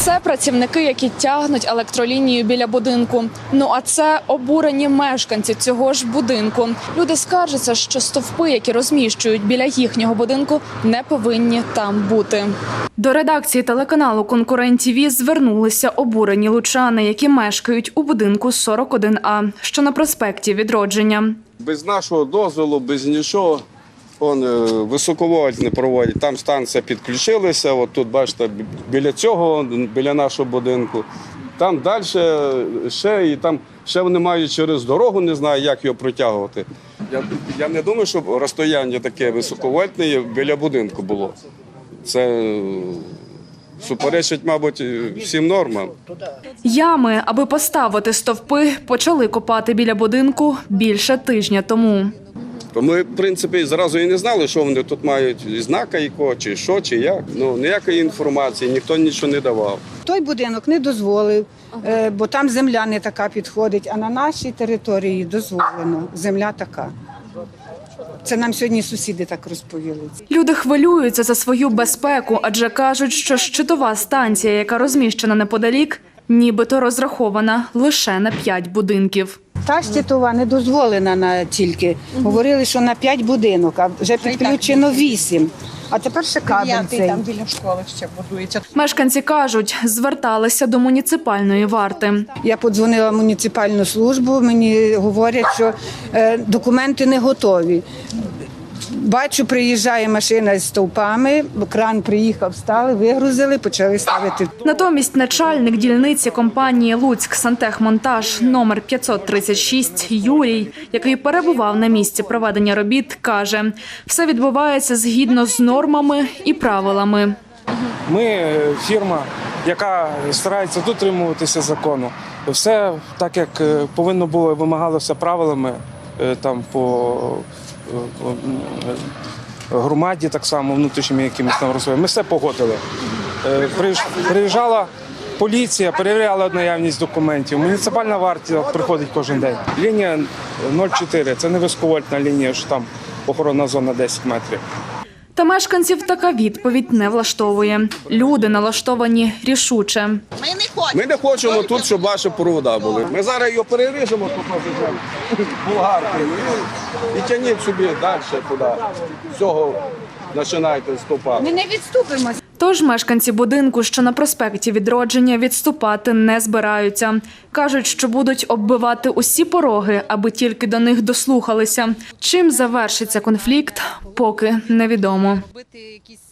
Це працівники, які тягнуть електролінію біля будинку. Ну а це обурені мешканці цього ж будинку. Люди скаржаться, що стовпи, які розміщують біля їхнього будинку, не повинні там бути. До редакції телеканалу Конкурент ТІВІ звернулися обурені лучани, які мешкають у будинку 41А, що на проспекті Відродження. Без нашого дозволу, без нічого. Он е, високовольтне проводять. Там станція підключилася. От тут бачите, біля цього, біля нашого будинку. Там далі ще і там ще вони мають через дорогу, не знаю, як його протягувати. Я, я не думаю, щоб розстояння таке високовольтне біля будинку було. Це е, суперечить, мабуть, всім нормам. Ями, аби поставити стовпи, почали копати біля будинку більше тижня тому. Ми, в принципі, зразу і не знали, що вони тут мають і знака якого, чи що, чи як. Ну ніякої інформації, ніхто нічого не давав. Той будинок не дозволив, е, бо там земля не така підходить, а на нашій території дозволено. Земля така. Це нам сьогодні сусіди так розповіли. Люди хвилюються за свою безпеку, адже кажуть, що щитова станція, яка розміщена неподалік, нібито розрахована лише на 5 будинків. Та щитова не дозволена на тільки. Говорили, що на 5 будинок, а вже підключено 8. А тепер ще кабель цей. там біля школи ще будується. Мешканці кажуть, зверталися до муніципальної варти. Я подзвонила в муніципальну службу, мені говорять, що е, документи не готові. Бачу, приїжджає машина з стовпами, кран приїхав, стали, вигрузили, почали ставити. Натомість начальник дільниці компанії Луцьк Сантехмонтаж номер 536 Юрій, який перебував на місці проведення робіт, каже, все відбувається згідно з нормами і правилами. Ми е, фірма, яка старається дотримуватися закону. Все так, як е, повинно було вимагалося правилами там по е, е, громаді, так само внутрішніми якимись там розсоями. Ми все погодили. Е, Приїжджала поліція, перевіряла наявність документів. Муніципальна варта приходить кожен день. Лінія 04, це не високовольтна лінія, що там охоронна зона 10 метрів. Та мешканців така відповідь не влаштовує. Люди налаштовані рішуче. Ми не хочемо. Ми не хочемо тут, щоб ваші провода були. Ми зараз його переріжемо, болгаркою і, і тяніть собі далі туди. З цього починайте ступати. Ми не відступимо. Тож мешканці будинку, що на проспекті відродження, відступати не збираються. Кажуть, що будуть оббивати усі пороги, аби тільки до них дослухалися. Чим завершиться конфлікт, поки невідомо.